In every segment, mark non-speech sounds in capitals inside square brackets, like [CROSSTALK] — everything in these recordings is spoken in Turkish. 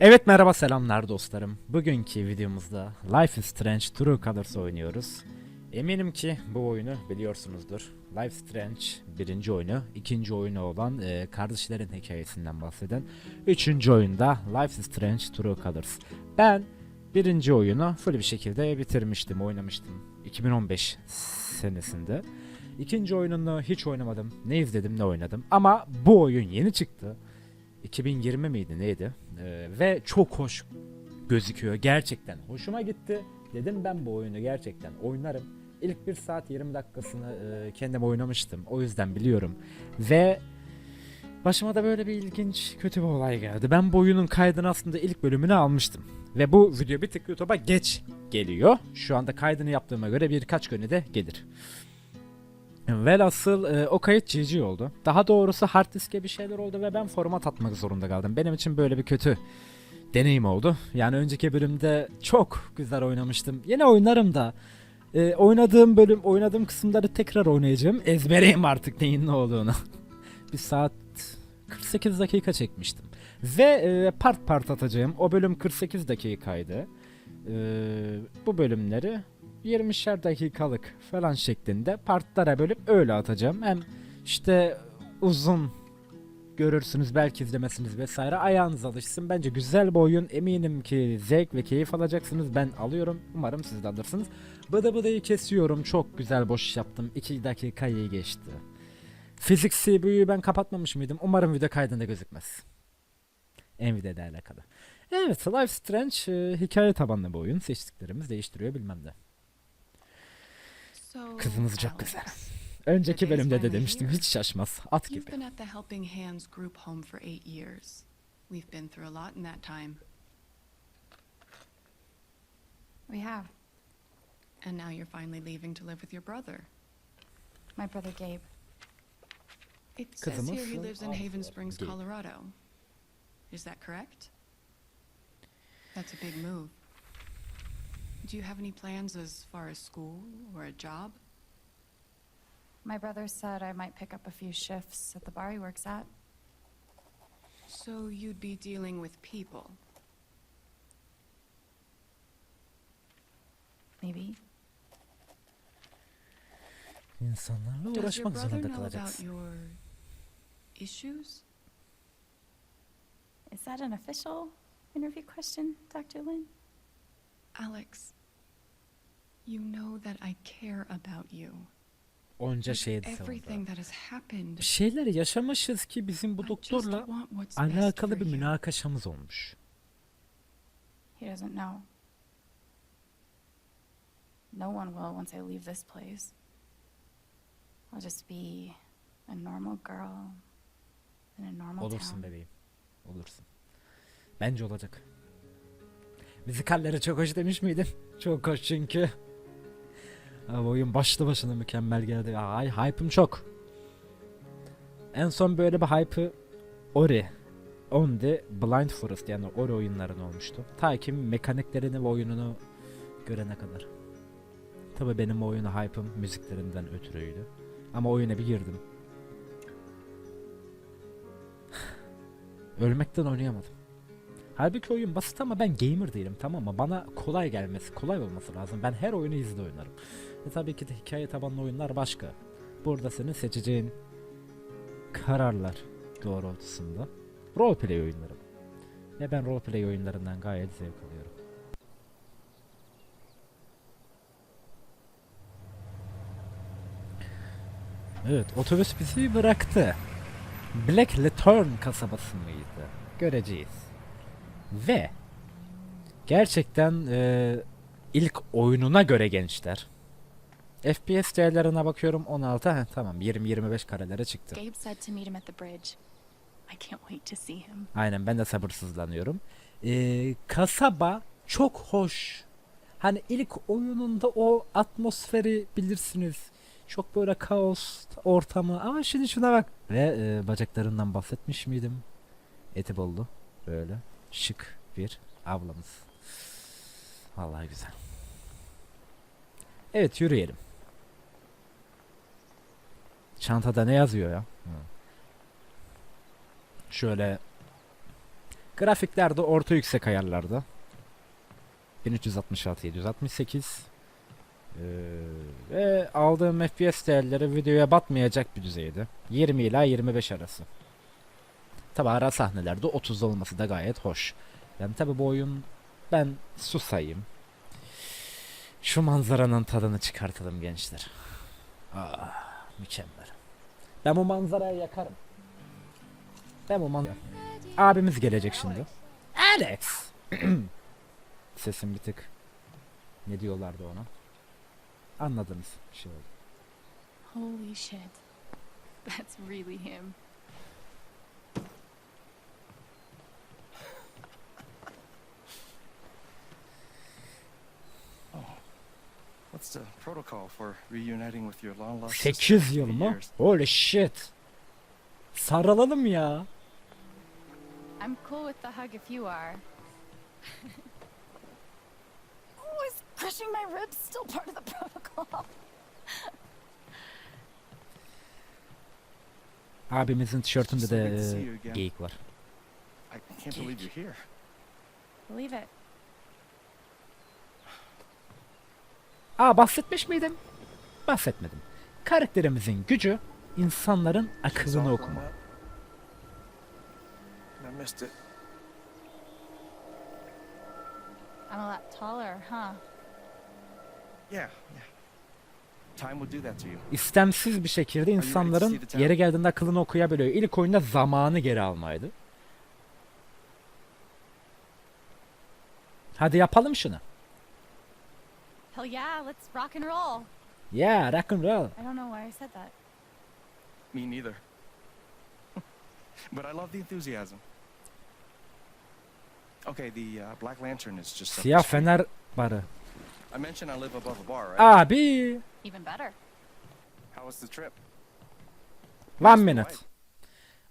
Evet merhaba selamlar dostlarım. Bugünkü videomuzda Life is Strange True Colors oynuyoruz. Eminim ki bu oyunu biliyorsunuzdur. Life Strange birinci oyunu, ikinci oyunu olan e, kardeşlerin hikayesinden bahseden üçüncü oyunda Life is Strange True Colors. Ben birinci oyunu full bir şekilde bitirmiştim, oynamıştım 2015 senesinde. İkinci oyununu hiç oynamadım, ne izledim ne oynadım ama bu oyun yeni çıktı. 2020 miydi neydi? Ee, ve çok hoş gözüküyor gerçekten. Hoşuma gitti. Dedim ben bu oyunu gerçekten oynarım. İlk 1 saat 20 dakikasını e, kendim oynamıştım. O yüzden biliyorum. Ve başıma da böyle bir ilginç kötü bir olay geldi. Ben bu oyunun kaydını aslında ilk bölümünü almıştım. Ve bu video bir tık YouTube'a geç geliyor. Şu anda kaydını yaptığıma göre birkaç günü de gelir. Velhasıl e, o kayıt GG oldu. Daha doğrusu hard diske bir şeyler oldu ve ben format atmak zorunda kaldım. Benim için böyle bir kötü deneyim oldu. Yani önceki bölümde çok güzel oynamıştım. Yine oynarım da e, oynadığım bölüm, oynadığım kısımları tekrar oynayacağım. Ezbereyim artık neyin ne olduğunu. [LAUGHS] bir saat 48 dakika çekmiştim. Ve e, part part atacağım. O bölüm 48 dakikaydı. E, bu bölümleri 20'şer dakikalık falan şeklinde partlara bölüp öyle atacağım. Hem işte uzun görürsünüz belki izlemesiniz vesaire ayağınız alışsın. Bence güzel bir oyun. Eminim ki zevk ve keyif alacaksınız. Ben alıyorum. Umarım siz de alırsınız. Bıdı bıdıyı kesiyorum. Çok güzel boş yaptım. 2 dakikayı geçti. Fizik CPU'yu ben kapatmamış mıydım? Umarım video kaydında gözükmez. Nvidia ile alakalı. Evet, Life Strange e, hikaye tabanlı bir oyun. Seçtiklerimiz değiştiriyor bilmem de. Kızınız çok Alex, güzel. Önceki bölümde de demiştim hiç şaşmaz. At You've gibi. been at the Helping Hands group home for eight years. We've been through a lot in that time, We have. and now you're finally leaving to live with your brother. My brother Gabe. It says here he lives in Haven Springs. Colorado. Is that correct? That's a big move. Do you have any plans as far as school or a job? My brother said I might pick up a few shifts at the bar he works at. So you'd be dealing with people. Maybe. İnsanlarla Does your uğraşmak brother zorunda know about kalacaksın. your issues? Is that an official interview question, Dr. Lin? Alex, you know that I care about you. Onca şeydi everything sonunda. that has happened. Bir şeyler yaşamışız ki bizim bu doktorla alakalı bir münakaşamız olmuş. He doesn't know. No one will once I leave this place. I'll just be a normal girl in a normal Olursun town. bebeğim. Olursun. Bence olacak. Müzikalleri çok hoş demiş miydin? Çok hoş çünkü. Abi oyun başlı başına mükemmel geldi. Ay hype'ım çok. En son böyle bir hype'ı Ori On the Blind Forest yani Ori oyunların olmuştu. Ta ki mekaniklerini ve oyununu görene kadar. Tabi benim oyunu hype'ım müziklerinden ötürüydü. Ama oyuna bir girdim. Ölmekten oynayamadım. Halbuki oyun basit ama ben gamer değilim tamam mı? Bana kolay gelmesi, kolay olması lazım. Ben her oyunu hızlı oynarım. E tabii ki de hikaye tabanlı oyunlar başka. Burada senin seçeceğin kararlar doğrultusunda roleplay oyunları. Ve ben roleplay oyunlarından gayet zevk alıyorum. Evet, otobüs bizi bıraktı. Black Lantern kasabası mıydı? Göreceğiz. Ve gerçekten e, ilk oyununa göre gençler. FPS değerlerine bakıyorum 16 heh, tamam 20-25 karelere çıktı. Gabe said to meet him at the bridge. I can't wait to see him. Aynen ben de sabırsızlanıyorum. Ee, kasaba çok hoş. Hani ilk oyununda o atmosferi bilirsiniz. Çok böyle kaos ortamı ama şimdi şuna bak. Ve e, bacaklarından bahsetmiş miydim? Eti bollu. Böyle şık bir ablamız. Vallahi güzel. Evet yürüyelim. Çantada ne yazıyor ya? Hı. Şöyle Grafikler de orta yüksek ayarlarda. 1366 768 ee, ve aldığım FPS değerleri videoya batmayacak bir düzeyde. 20 ila 25 arası. Tabi ara sahnelerde 30 olması da gayet hoş. Yani tabi bu oyun ben susayım. Şu manzaranın tadını çıkartalım gençler. Ah, mükemmel. Ben bu manzarayı yakarım. Ben bu manzara... Abimiz gelecek şimdi. Alex! [CLEARS THROAT] Sesim bir tık... Ne diyorlardı ona? Anladınız. Bir şey oldu. Holy shit. That's really him. What's the protocol for reuniting with your long lost 8 yıl mı? Holy shit. Sarılalım ya. I'm cool with the hug if you are. [LAUGHS] oh, is crushing my ribs still part of the protocol? [LAUGHS] Abimizin tişörtünde de e, geyik var. I can't believe you're here. Believe it. Aa bahsetmiş miydim? Bahsetmedim. Karakterimizin gücü insanların grown okuma. up. I missed it. I'm a lot taller, huh? Yeah, yeah. Time will do that to you. İstemsiz bir şekilde insanların yere geldiğinde akıllını okuyabiliyor. İlk oyunda zamanı geri almaydı. Hadi yapalım şunu. Hell yeah, let's rock and roll. Yeah, rock and roll. I don't know why I said that. Me neither. [LAUGHS] but I love the enthusiasm. Okay, the uh, Black Lantern is just up the Siyah fener barı. I mentioned I live above a bar, right? Abi. Even better. How was the trip? One How's the minute.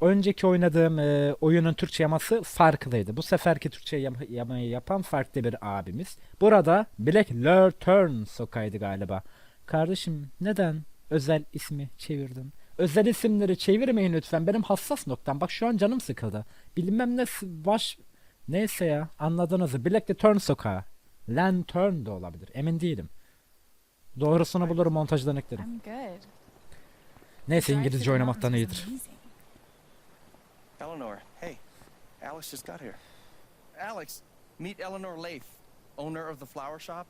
Önceki oynadığım e, oyunun Türkçe yaması farklıydı. Bu seferki Türkçe yam- yamayı yapan farklı bir abimiz. Burada Black Lantern sokaydı galiba. Kardeşim neden özel ismi çevirdin? Özel isimleri çevirmeyin lütfen. Benim hassas noktam. Bak şu an canım sıkıldı. Bilmem ne baş... Neyse ya anladınız. Black Lantern sokağı. Lantern de olabilir. Emin değilim. Doğrusunu bulurum montajdan eklerim. Neyse İngilizce oynamaktan iyidir. Is amazing. Eleanor, hey, Alex just got here. Alex, meet Eleanor Lath, owner of the flower shop,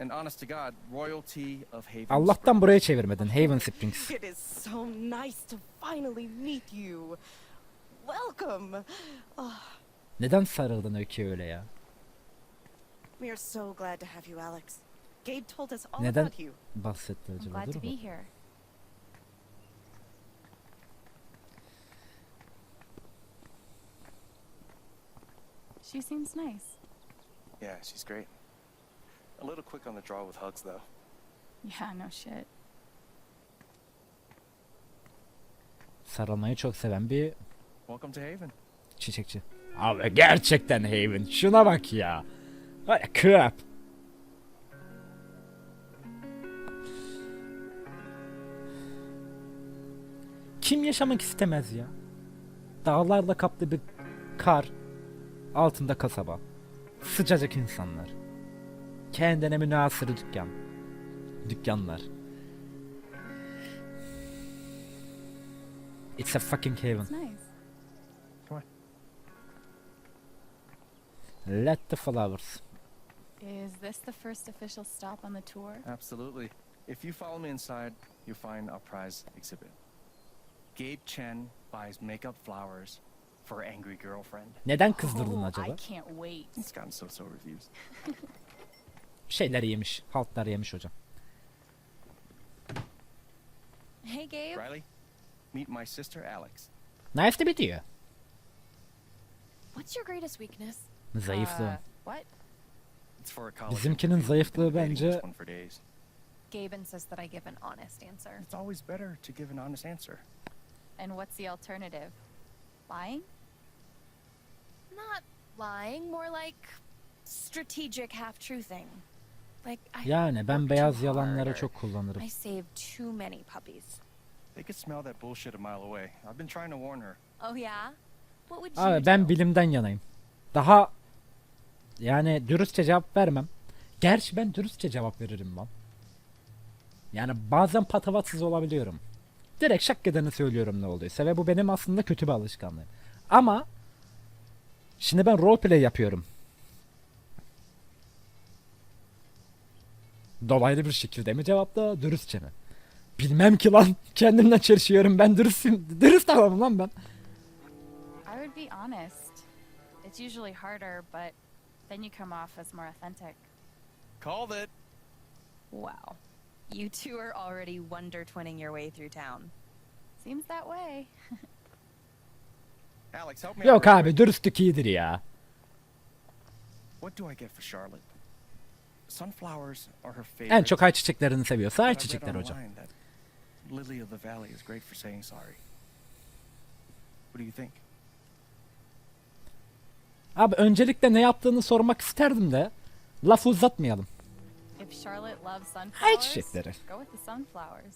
and honest to God, royalty of Haven. Allah'tan Springs. buraya çevirmedin. Haven Springs. It is so nice to finally meet you. Welcome. Oh, Neden sarıldın Öykü öyle ya? we are so glad to have you, Alex. Gabe told us all Neden about you. bahsetti I'm acaba? glad Dur to be bak. here. She seems nice. Yeah, she's great. A little quick on the draw with hugs, though. Yeah, no shit. Sarılmayı çok seven bir Welcome to Haven. çiçekçi. Abi gerçekten Haven. Şuna bak ya. Ya crap. Kim yaşamak istemez ya? Dağlarla kaplı bir kar, altında kasaba. Sıcacık insanlar. Kendine münasırı dükkan. Dükkanlar. It's a fucking heaven. It's nice. Let the flowers. Is this the first official stop on the tour? Absolutely. If you follow me inside, you'll find our prize exhibit. Gabe Chen buys makeup flowers for angry girlfriend. Neden kızdırdın Oh, acaba? I can't wait. It's gotten so-so reviews. [LAUGHS] Şeyler yemiş. Haltlar yemiş hocam. Hey, Gabe. Riley, meet my sister Alex. Nice to meet you. What's your greatest weakness? Zayıflığı. Uh, what? It's for a college Bizimkinin zayıflığı bence- one for days. Gabe insists that I give an honest answer. It's always better to give an honest answer. And what's the alternative? Lying? Not lying, more like strategic half-truthing. Like I Yani ben beyaz hard, çok kullanırım. I saved too many puppies. They could smell that bullshit a mile away. I've been trying to warn her. Oh yeah? What would you Abi ben do? bilimden yanayım. Daha yani dürüstçe cevap vermem. Gerçi ben dürüstçe cevap veririm lan. Yani bazen patavatsız olabiliyorum. Direkt şak edeni söylüyorum ne olduysa ve bu benim aslında kötü bir alışkanlığım. Ama şimdi ben roleplay yapıyorum. Dolaylı bir şekilde mi cevapla, dürüstçe mi? Bilmem ki lan. [LAUGHS] Kendimden çalışıyorum. Ben dürüstüm. Dürüst adamım lan ben. I would be honest. It's usually harder, but then you come off as more authentic. Called it. Wow. You two are already wonder twinning your way through town. Seems that way. [LAUGHS] Alex, help me out. Yok abi dürüstlük iyidir ya. What do I get for Charlotte? Sunflowers are her favorite. En çok ay çiçeklerini seviyorsa ay hocam. Lily of the Valley is great for saying sorry. What do you think? Abi öncelikle ne yaptığını sormak isterdim de lafı uzatmayalım. If Charlotte loves Ay sunflowers, çiçekleri. go with the sunflowers.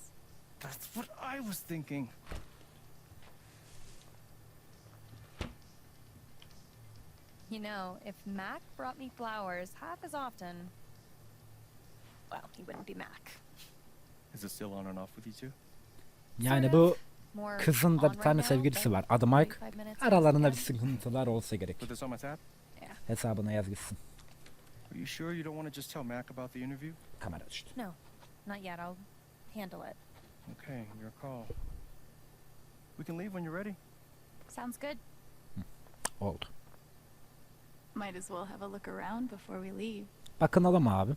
That's what I was thinking. You know, if Mac brought me flowers half as often, well, he wouldn't be Mac. Is it still on and off with you two? Yani bu kızın da bir tane sevgilisi var. Adı Mike. 45 minutes Aralarında bir sıkıntılar olsa gerek. Put this on my tab? Hesabına yaz gitsin. Are you sure you don't want to just tell Mac about the interview? Kamera düştü. No, not yet. I'll handle it. Okay, your call. We can leave when you're ready. Sounds good. Oldu. Might as well have a look around before we leave. Bakınalım abi.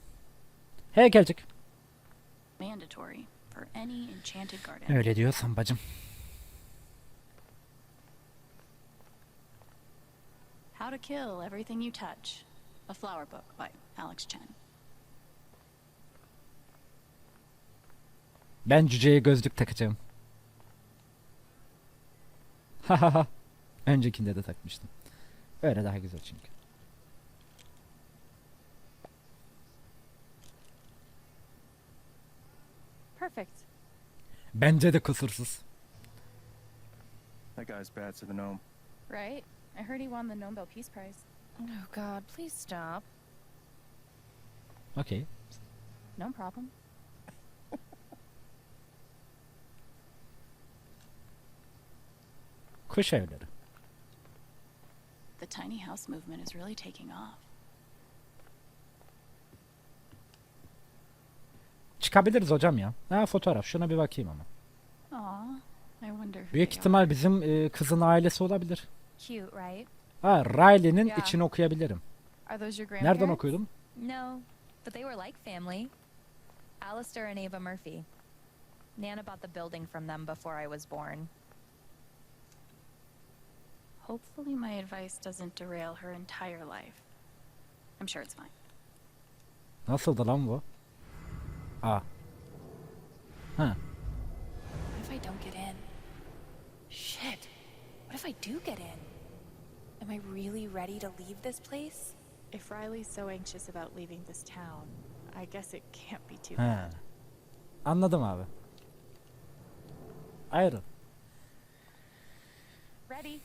He gelecek. Mandatory for any enchanted garden. Öyle diyorsan bacım. How to Kill Everything You Touch. A Flower Book by Alex Chen. Ben cüceye gözlük takacağım. Hahaha. Öncekinde de takmıştım. Öyle daha güzel çünkü. Perfect. Bence de kusursuz. That guy's bad to the gnome. Right? I heard he won the Nobel Peace Prize. Oh, God, please stop. Okay. No problem. Kuş evleri. The tiny house movement is really taking off. Çıkabiliriz hocam ya. Ha fotoğraf. Şuna bir bakayım ama. Aw, I wonder who Büyük ihtimal bizim e, kızın ailesi olabilir. Cute, right? Ha Riley'nin Ya. içini okuyabilirim. are. Are those your grandparents? Nereden okuyordum? No, but they were like family. Alistair and Ava Murphy. Nana bought the building from them before I was born. Hopefully my advice doesn't derail her entire life. I'm sure it's fine. Nasıldı lan bu? Aa. Huh. What if I don't get in? Shit. What if I do get in? Am I really ready to leave this place? If Riley's so anxious about leaving this town, I guess it can't be too Ha. bad. Anladım abi. Ayrı. Ready.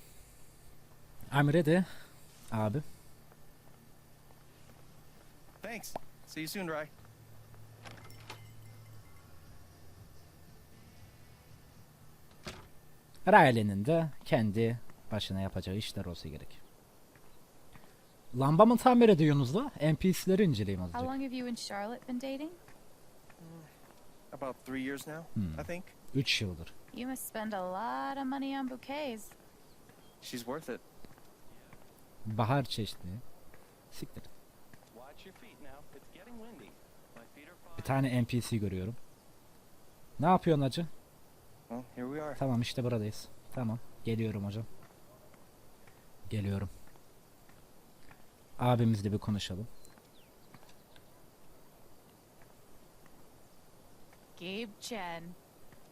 I'm ready. Abi. Thanks. See you soon, Rye. Riley'nin de kendi başına yapacağı işler olsa gerek. Lamba mı tamir ediyorsunuz la? NPC'leri inceleyeyim How azıcık. long have you and Charlotte been dating? About three years now, Hmm. I think. 3 yıldır. You must spend a lot of money on bouquets. She's worth it. Bahar çeşitliği. Siktir. Watch your feet now. It's getting windy. My feet are fine. Bir tane NPC görüyorum. Ne yapıyorsun acı? Well, here we are. Tamam işte buradayız. Tamam. Geliyorum hocam. Geliyorum. Abimizle bir konuşalım. Gabe Chen.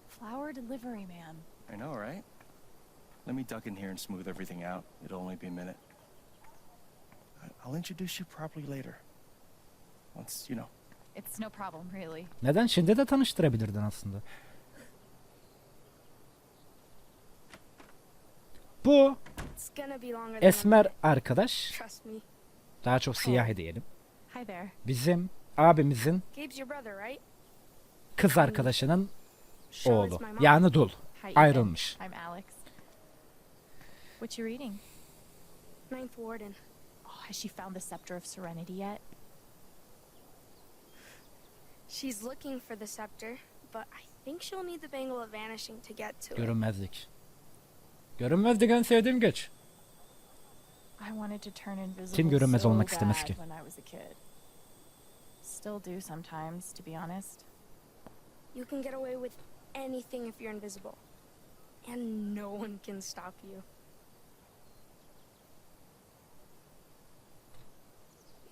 Flower delivery man. I know, right? Let me duck in here and smooth everything out. It'll only be a minute. I'll introduce you properly later. Once, you know. It's no problem, really. Neden? Şimdi de tanıştırabilirdin aslında. Bu Esmer arkadaş, daha çok siyah diyelim. Bizim abimizin kız arkadaşının oğlu. Yani dul. Ayrılmış. I'm Alex. What you reading? Ninth Warden. Oh, has she found the Scepter of Serenity yet? She's looking for the scepter, but I think she'll need the Bangle of Vanishing to get to it. Görünmezlik. Görünmezlik en sevdiğim güç. I wanted to turn invisible Kim görünmez so olmak istemez ki? When I was a kid. Still do sometimes, to be honest. You can get away with anything if you're invisible. And no one can stop you.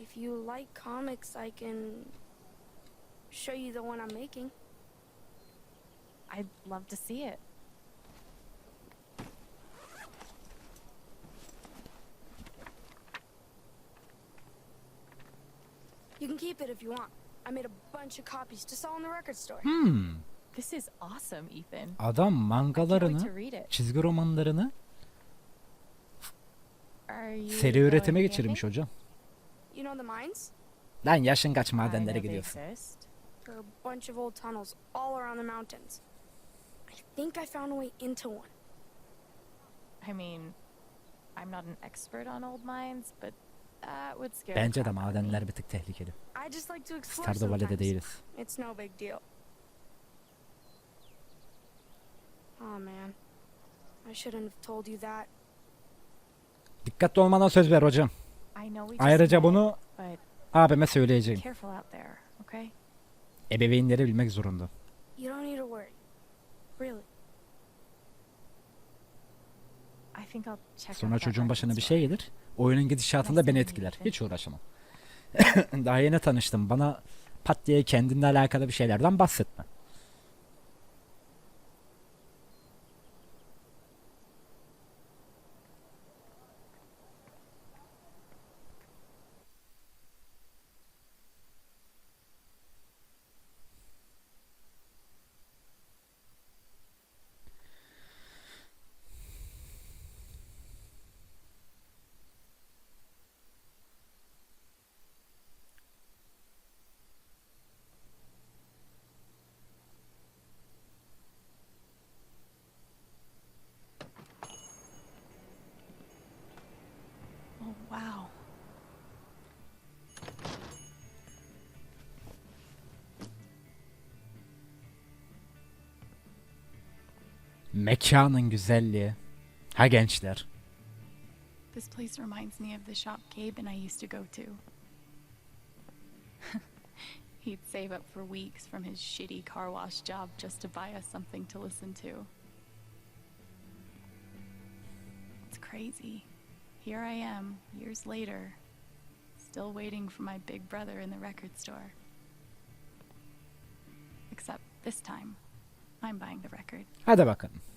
If you like comics, I can show you the one I'm making. I'd love to see it. Keep it if you want. I made a bunch of copies to sell in the record store. Hmm. This is awesome, Ethan. Adam mangalarını, çizgi romanlarını seri üretime geçirmiş hocam. You know the mines? Lan yaşın kaç madenlere gidiyorsun. There are a bunch of old tunnels all around the mountains. I think I found a way into one. I mean, I'm not an expert on old mines, but that would scare the Bence de madenler bir tık tehlikeli. I just like to explore Stardew Valley'de değiliz. It's no big deal. Oh man. I shouldn't have told you that. Dikkatli olmana söz ver hocam. Ayrıca bunu abime söyleyeceğim. careful out there, okay? Ebeveynleri bilmek zorunda. You don't need to worry. Really. I think I'll check Sonra çocuğun başına bir şey gelir. Oyunun gidişatında beni etkiler. Hiç uğraşamam. [LAUGHS] Daha yeni tanıştım. Bana pat diye kendinle alakalı bir şeylerden bahsetme. Mekanın güzelliği. Ha gençler. This place reminds me of the shop Gabe and I used to go to. [LAUGHS] He'd save up for weeks from his shitty car wash job just to buy us something to listen to. It's crazy. Here I am, years later, still waiting for my big brother in the record store. Except this time, I'm buying the record. Hadi bakalım.